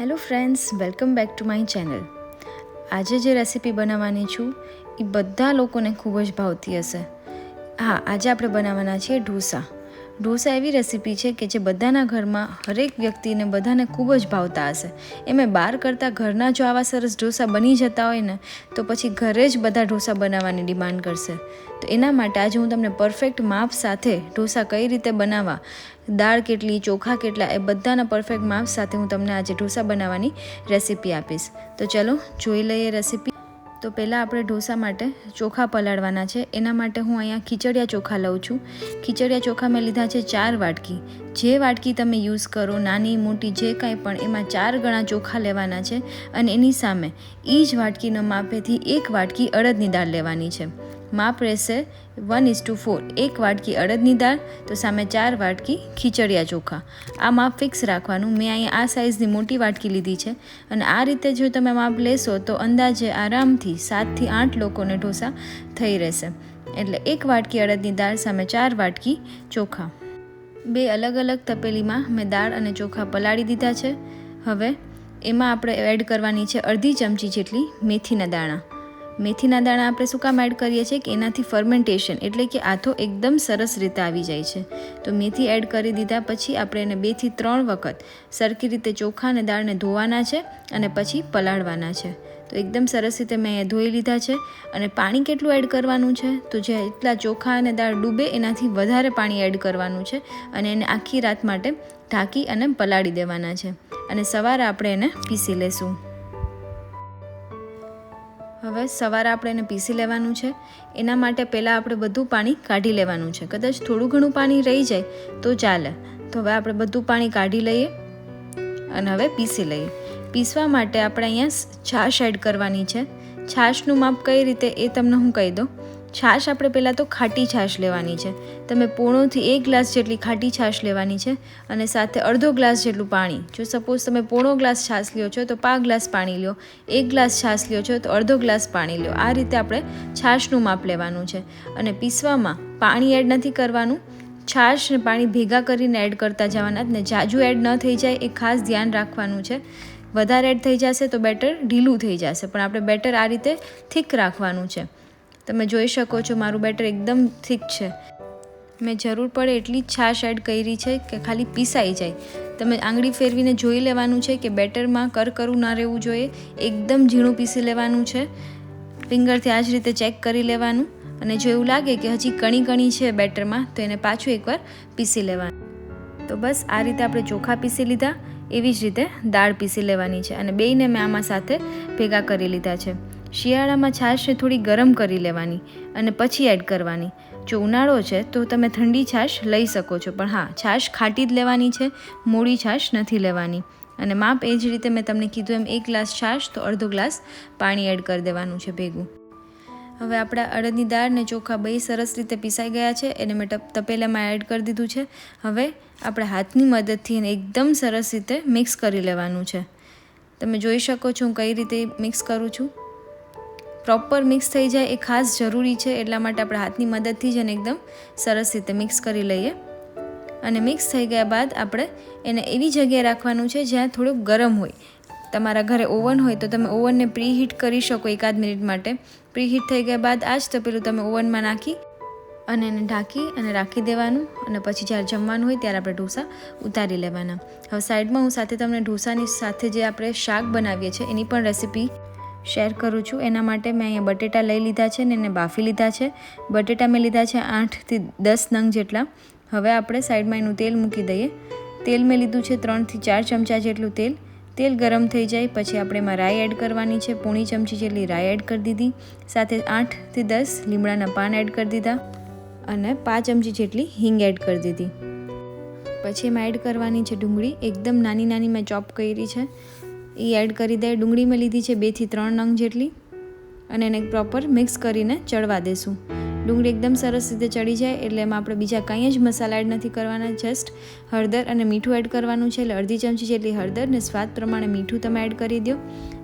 Hello friends welcome back to my channel આજે જે recipe બનાવવાની છું, એ બધા લોકોને ખૂબ જ ભાવતી હશે. હા, આજે આપણે બનાવવાના છીએ ઢોસા. ઢોસા એવી રેસીપી છે કે જે બધાના ઘરમાં હરેક વ્યક્તિને બધાને ખૂબ જ ભાવતા હશે. એમાં બહાર કરતાં ઘરના જો આવા સરસ ઢોસા બની જતા હોય ને, તો પછી ઘરે જ બધા ઢોસા બનાવવાની ડિમાન્ડ કરશે. તો એના માટે આજે હું તમને પરફેક્ટ માપ સાથે ઢોસા કઈ રીતે બનાવવા, દાળ કેટલી, ચોખા કેટલા, એ બધાના પરફેક્ટ માપ સાથે હું તમને આજે ઢોસા બનાવવાની રેસીપી આપીશ. તો ચલો, જોઈ લઈએ રેસીપી. તો પહેલાં આપણે ઢોસા માટે ચોખા પલાળવાના છે. એના માટે હું અહીંયા ખીચડિયા ચોખા લઉં છું. ખીચડિયા ચોખા મેં લીધા છે ચાર વાટકી. જે વાટકી તમે યુઝ કરો, નાની, મોટી, જે કાંઈ પણ, એમાં ચાર ગણા ચોખા લેવાના છે અને એની સામે એ જ વાટકીના માપેથી એક વાટકી અડદની દાળ લેવાની છે. માપ રહેશે વન ઇઝ ટુ ફોર એક વાટકી અડદની દાળ, તો સામે ચાર વાટકી ખીચડિયા ચોખા. આ માપ ફિક્સ રાખવાનું. મેં અહીંયા આ સાઇઝની મોટી વાટકી લીધી છે. અને આ રીતે જો તમે માપ લેશો, તો અંદાજે આરામથી સાતથી આઠ લોકોને ઢોસા થઈ રહેશે. એટલે એક વાટકી અડદની દાળ, સામે ચાર વાટકી ચોખા. બે અલગ અલગ તપેલીમાં મેં દાળ અને ચોખા પલાળી દીધા છે. હવે એમાં આપણે એડ કરવાની છે અડધી ચમચી જેટલી મેથીના દાણા. મેથીના દાણા આપણે શું કામ એડ કરીએ છીએ કે એનાથી ફર્મેન્ટેશન એટલે કે આથો એકદમ સરસ રીતે આવી જાય છે. તો મેથી એડ કરી દીધા પછી આપણે એને બેથી ત્રણ વખત સરખી રીતે ચોખા અને દાળને ધોવાના છે અને પછી પલાળવાના છે. તો એકદમ સરસ રીતે મેં અહીંયા ધોઈ લીધા છે અને પાણી કેટલું એડ કરવાનું છે? તો જે એટલા ચોખા અને દાળ ડૂબે એનાથી વધારે પાણી એડ કરવાનું છે અને એને આખી રાત માટે ઢાંકી અને પલાળી દેવાના છે. અને સવારે આપણે એને પીસી લેશું. હવે સવારે આપણે એને પીસી લેવાનું છે. એના માટે પહેલાં આપણે બધું પાણી કાઢી લેવાનું છે. કદાચ થોડું ઘણું પાણી રહી જાય તો ચાલે. તો હવે આપણે બધું પાણી કાઢી લઈએ અને હવે પીસી લઈએ. પીસવા માટે આપણે અહીંયા છાશ એડ કરવાની છે. છાશનું માપ કઈ રીતે એ તમને હું કહી દઉં. છાશ આપણે પહેલાં તો ખાટી છાશ લેવાની છે. તમે પોણોથી એક ગ્લાસ જેટલી ખાટી છાશ લેવાની છે અને સાથે અડધો ગ્લાસ જેટલું પાણી. જો સપોઝ તમે પોણો ગ્લાસ છાશ લ્યો છો, તો પા ગ્લાસ પાણી લ્યો. એક ગ્લાસ છાશ લ્યો છો, તો અડધો ગ્લાસ પાણી લ્યો. આ રીતે આપણે છાશનું માપ લેવાનું છે. અને પીસવામાં પાણી એડ નથી કરવાનું. છાશ ને પાણી ભેગા કરીને એડ કરતા જવાના ને જાજુ એડ ન થઈ જાય એ ખાસ ધ્યાન રાખવાનું છે. વધારે એડ થઈ જશે તો બેટર ઢીલું થઈ જશે. પણ આપણે બેટર આ રીતે થીક રાખવાનું છે. તમે જોઈ શકો છો મારું બેટર એકદમ થીક છે. મેં જરૂર પડે એટલી છાશ એડ કરી છે કે ખાલી પીસાઈ જાય. તમે આંગળી ફેરવીને જોઈ લેવાનું છે કે બેટરમાં કરકરું ના રહેવું જોઈએ. એકદમ ઝીણું પીસી લેવાનું છે. ફિંગરથી આ જ રીતે ચેક કરી લેવાનું. અને જો એવું લાગે કે હજી કણી કણી છે બેટરમાં, તો એને પાછું એકવાર પીસી લેવાનું. તો બસ આ રીતે આપણે ચોખા પીસી લીધા. એવી જ રીતે દાળ પીસી લેવાની છે. અને બેયને મેં આમાં સાથે ભેગા કરી લીધા છે. શિયાળામાં છાશને થોડી ગરમ કરી લેવાની અને પછી એડ કરવાની. જો ઉનાળો છે, તો તમે ઠંડી છાશ લઈ શકો છો. પણ હા, છાશ ખાટી જ લેવાની છે, મોડી છાશ નથી લેવાની. અને માપ એ જ રીતે મેં તમને કીધું એમ, એક ગ્લાસ છાશ તો અડધો ગ્લાસ પાણી એડ કરી દેવાનું છે ભેગું. હવે આપણા અડદની દાળ ને ચોખા બે સરસ રીતે પીસાઈ ગયા છે, એને મેં તપેલામાં એડ કરી દીધું છે. હવે આપણે હાથની મદદથી એને એકદમ સરસ રીતે મિક્સ કરી લેવાનું છે. તમે જોઈ શકો છો હું કઈ રીતે મિક્સ કરું છું. પ્રોપર મિક્સ થઈ જાય એ ખાસ જરૂરી છે, એટલા માટે આપણે હાથની મદદથી જ એને એકદમ સરસ રીતે મિક્સ કરી લઈએ. અને મિક્સ થઈ ગયા બાદ આપણે એને એવી જગ્યાએ રાખવાનું છે જ્યાં થોડુંક ગરમ હોય. તમારા ઘરે ઓવન હોય તો તમે ઓવનને પ્રીહીટ કરી શકો એકાદ મિનિટ માટે. પ્રીહીટ થઈ ગયા બાદ આ જ તપેલું તમે ઓવનમાં નાખી અને એને ઢાંકી અને રાખી દેવાનું અને પછી જ્યારે જમવાનું હોય ત્યારે આપણે ઢોસા ઉતારી લેવાના. હવે સાઈડમાં હું સાથે તમને ઢોસાની સાથે જે આપણે શાક બનાવીએ છીએ એની પણ રેસીપી શેર કરું છું. એના માટે મેં અહીંયા બટેટા લઈ લીધા છે ને એને બાફી લીધા છે. બટેટા મેં લીધા છે આઠથી દસ નંગ જેટલા. હવે આપણે સાઈડમાં એનું તેલ મૂકી દઈએ. તેલ મેં લીધું છે ત્રણથી ચાર ચમચા જેટલું તેલ. તેલ ગરમ થઈ જાય, પછી આપણે એમાં રાઈ એડ કરવાની છે. પોણી ચમચી જેટલી રાઈ એડ કરી દીધી. સાથે આઠથી દસ લીમડાના પાન એડ કરી દીધા. અને પાંચ ચમચી જેટલી હિંગ એડ કરી દીધી. પછી એમાં એડ કરવાની છે ડુંગળી. એકદમ નાની નાની મેં ચોપ કરી છે. એ એડ કરી દે. ડુંગળી મેં લીધી છે બેથી ત્રણ નંગ જેટલી. અને એને પ્રોપર મિક્સ કરીને ચડવા દેશું. ડુંગળી એકદમ સરસ રીતે ચડી જાય એટલે એમાં આપણે બીજા કંઈ જ મસાલા એડ નથી કરવાના. જસ્ટ હળદર અને મીઠું એડ કરવાનું છે. એટલે અડધી ચમચી જેટલી હળદર ને સ્વાદ પ્રમાણે મીઠું તમે એડ કરી દો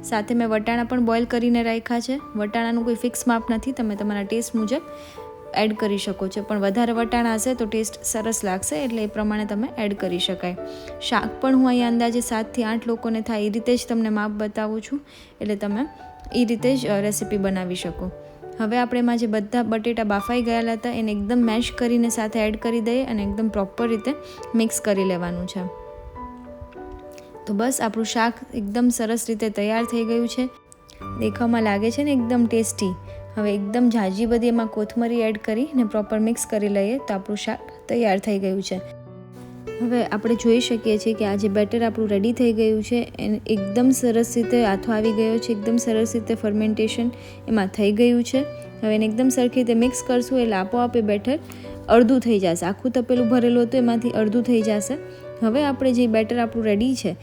સાથે મેં વટાણા પણ બોઇલ કરીને રાખ્યા છે. વટાણાનું કોઈ ફિક્સ માપ નથી. તમે તમારા ટેસ્ટ મુજબ એડ કરી શકો છો. પણ વધારે વટાણા હશે તો ટેસ્ટ સરસ લાગશે એટલે એ પ્રમાણે તમે એડ કરી શકાય. શાક પણ હું અહીંયા અંદાજે સાતથી આઠ લોકોને થાય એ રીતે જ તમને માપ બતાવું છું. એટલે તમે એ રીતે જ રેસીપી બનાવી શકો. હવે આપણે એમાં જે બધા બટેટા બાફાઈ ગયેલા હતા એને એકદમ મેશ કરીને સાથે એડ કરી દઈએ અને એકદમ પ્રોપર રીતે મિક્સ કરી લેવાનું છે. તો બસ આપણું શાક એકદમ સરસ રીતે તૈયાર થઈ ગયું છે. દેખાવમાં લાગે છે ને એકદમ ટેસ્ટી. હવે એકદમ ઝાઝી બધી એમાં કોથમરી એડ કરી ને પ્રોપર મિક્સ કરી લઈએ તો આપણું શાક તૈયાર થઈ ગયું છે. હવે આપણે જોઈ શકીએ છીએ કે આ જે બેટર આપણું રેડી થઈ ગયું છે, એને એકદમ સરસ રીતે આથો આવી ગયો છે, એકદમ સરસ રીતે ફર્મેન્ટેશન એમાં થઈ ગયું છે. હવે એને એકદમ સરખી રીતે મિક્સ કરશું એટલે આપોઆપ બેટર અડધું થઈ જશે. આખું તપેલું ભરેલું હતું, એમાંથી અડધું થઈ જશે. હવે આપણે જે બેટર આપણું રેડી છે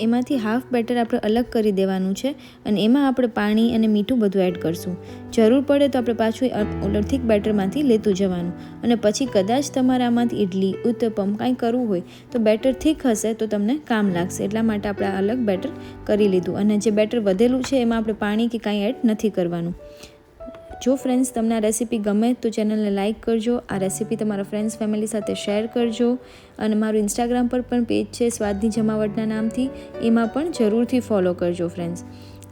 એમાંથી હાફ બેટર આપણે અલગ કરી દેવાનું છે અને એમાં આપણે પાણી અને મીઠું બધું એડ કરશું. જરૂર પડે તો આપણે પાછું ઓલર થીક બેટરમાંથી લેતું જવાનું. અને પછી કદાચ તમારે આમાંથી ઇડલી ઉત્તપમ કાંઈ કરવું હોય તો બેટર થીક હશે તો તમને કામ લાગશે. એટલા માટે આપણે અલગ બેટર કરી લીધું. અને જે બેટર વધેલું છે એમાં આપણે પાણી કે કાંઈ એડ નથી કરવાનું. જો ફ્રેન્ડ્સ તમને આ રેસીપી ગમે તો ચેનલને લાઇક કરજો. આ રેસીપી તમારા ફ્રેન્ડ્સ ફેમિલી સાથે શેર કરજો. અને મારું ઇન્સ્ટાગ્રામ પર પણ પેજ છે સ્વાદની જમાવટના નામથી. એમાં પણ જરૂરથી ફોલો કરજો ફ્રેન્ડ્સ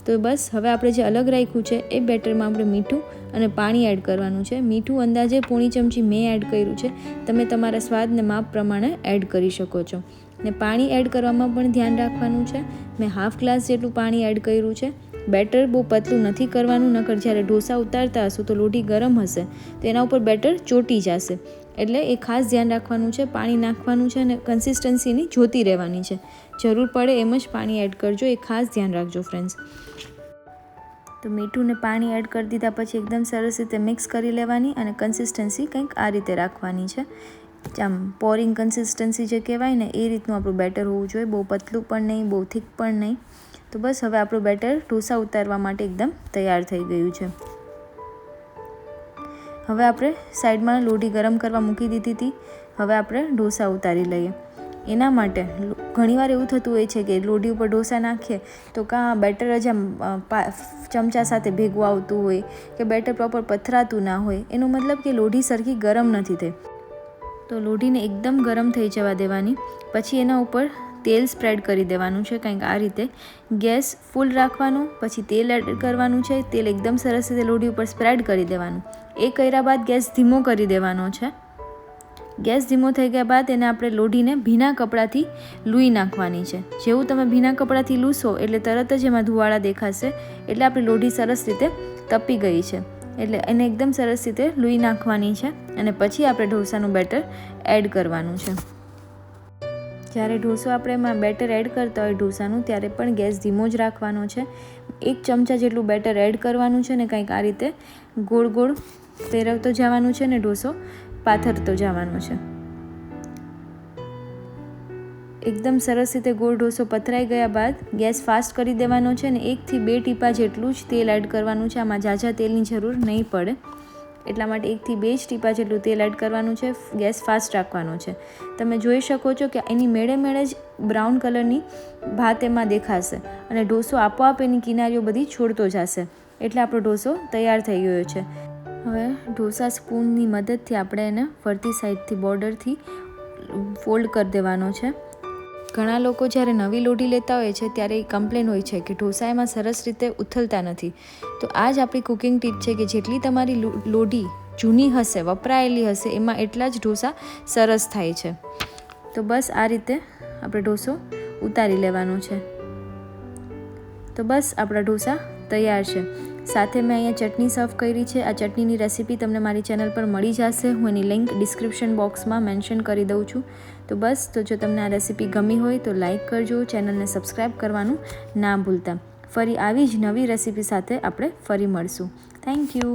તો બસ, હવે આપણે જે અલગ રાખ્યું છે એ બેટરમાં આપણે મીઠું અને પાણી એડ કરવાનું છે. મીઠું અંદાજે પોણી ચમચી મેં એડ કર્યું છે. તમે તમારા સ્વાદને માપ પ્રમાણે એડ કરી શકો છો. ને પાણી એડ કરવામાં પણ ધ્યાન રાખવાનું છે. મેં હાફ ગ્લાસ જેટલું પાણી એડ કર્યું છે. બેટર બહુ પતલું નથી કરવાનું, નકર જ્યારે ઢોસા ઉતારતા હશું તો લોઢી ગરમ હશે. તો એના ઉપર બેટર ચોટી જશે. એટલે એ ખાસ ધ્યાન રાખવાનું છે, પાણી નાખવાનું છે અને કન્સિસ્ટન્સીની જોતી રહેવાની છે. જરૂર પડે એમ જ પાણી એડ કરજો, એ ખાસ ધ્યાન રાખજો ફ્રેન્ડ્સ તો મીઠું પાણી એડ કરી દીધા પછી એકદમ સરસ રીતે મિક્સ કરી લેવાની અને કન્સિસ્ટન્સી કંઈક આ રીતે રાખવાની છે. આમ પોરિંગ કન્સિસ્ટન્સી જે કહેવાય ને, એ રીતનું આપણું બેટર હોવું જોઈએ. બહુ પતલું પણ નહીં, બહુ થીક પણ નહીં. તો બસ હવે આપણું બેટર ઢોસા ઉતારવા માટે એકદમ તૈયાર થઈ ગયું છે. હવે આપણે સાઈડમાં લોઢી ગરમ કરવા મૂકી દીધી હતી. હવે આપણે ઢોસા ઉતારી લઈએ. એના માટે ઘણીવાર એવું થતું હોય છે કે લોઢી ઉપર ઢોસા નાખીએ તો કાં બેટર જ આમ ચમચા સાથે ભેગું આવતું હોય કે બેટર પ્રોપર પથરાતું ના હોય. એનો મતલબ કે લોઢી સરખી ગરમ નથી થઈ. તો લોઢીને એકદમ ગરમ થઈ જવા દેવાની. પછી એના ઉપર તેલ સ્પ્રેડ કરી દેવાનું છે કંઈક આ રીતે. ગેસ ફૂલ રાખવાનું, પછી તેલ એડ કરવાનું છે, તેલ એકદમ સરસ રીતે લોઢી ઉપર સ્પ્રેડ કરી દેવાનું. એ કર્યા બાદ ગેસ ધીમો કરી દેવાનો છે. ગેસ ધીમો થઈ ગયા બાદ એને આપણે લોઢીને ભીના કપડાથી લૂઈ નાખવાની છે. જેવું તમે ભીના કપડાથી લૂસો એટલે તરત જ એમાં ધુવાળા દેખાશે, એટલે આપણી લોઢી સરસ રીતે તપી ગઈ છે. એટલે એને એકદમ સરસ રીતે લૂઈ નાખવાની છે અને પછી આપણે ઢોસાનું બેટર એડ કરવાનું છે. જ્યારે ઢોસો આપણે એમાં બેટર એડ કરતા હોય ઢોસાનું, ત્યારે પણ ગેસ ધીમો જ રાખવાનો છે. એક ચમચા જેટલું બેટર એડ કરવાનું છે ને કંઈક આ રીતે ગોળ ગોળ ફેરવતો જવાનું છે ને ઢોસો, પાથરતો જવાનો છે. એકદમ સરસ રીતે ગોળ ઢોસો પથરાઈ ગયા બાદ ગેસ ફાસ્ટ કરી દેવાનો છે ને એકથી બે ટીપા જેટલું જ તેલ એડ કરવાનું છે. આમાં ઝાઝા તેલની જરૂર નહીં પડે. એટલા માટે એકથી બે જ ટીપા જેટલું તેલ એડ કરવાનું છે, ગેસ ફાસ્ટ રાખવાનો છે. તમે જોઈ શકો છો કે એની મેળે મેળે જ બ્રાઉન કલરની ભાત એમાં દેખાશે અને ઢોસો આપોઆપ એની કિનારીઓ બધી છોડતો જશે. એટલે આપણો ઢોસો તૈયાર થઈ ગયો છે. હવે ઢોસા સ્પૂનની મદદથી આપણે એને ફરતી સાઈડથી બોર્ડરથી ફોલ્ડ કરી દેવાનો છે. ઘણા લોકો જ્યારે નવી લોઢી લેતા હોય છે ત્યારે એ કમ્પ્લેન હોય છે કે ઢોસા એમાં સરસ રીતે ઉથલતા નથી. તો આ જ આપણી કુકિંગ ટીપ છે કે જેટલી તમારી લોઢી જૂની હશે, વપરાયેલી હશે, એમાં એટલા જ ઢોસા સરસ થાય છે. તો બસ આ રીતે આપણે ઢોસો ઉતારી લેવાનો છે. તો બસ આપણા ઢોસા તૈયાર છે. સાથે મેં અહીંયા ચટણી સર્વ કરી છે. આ ચટણીની રેસીપી તમને મારી ચેનલ પર મળી જશે. હું એની લિંક ડિસ્ક્રિપ્શન બોક્સમાં મેન્શન કરી દઉં છું. તો બસ, તો જો તમને આ રેસીપી ગમી હોય તો લાઈક કરજો, ચેનલને સબસ્ક્રાઈબ કરવાનું ના ભૂલતા. ફરી આવી જ નવી રેસીપી સાથે આપણે ફરી મળશું. Thank you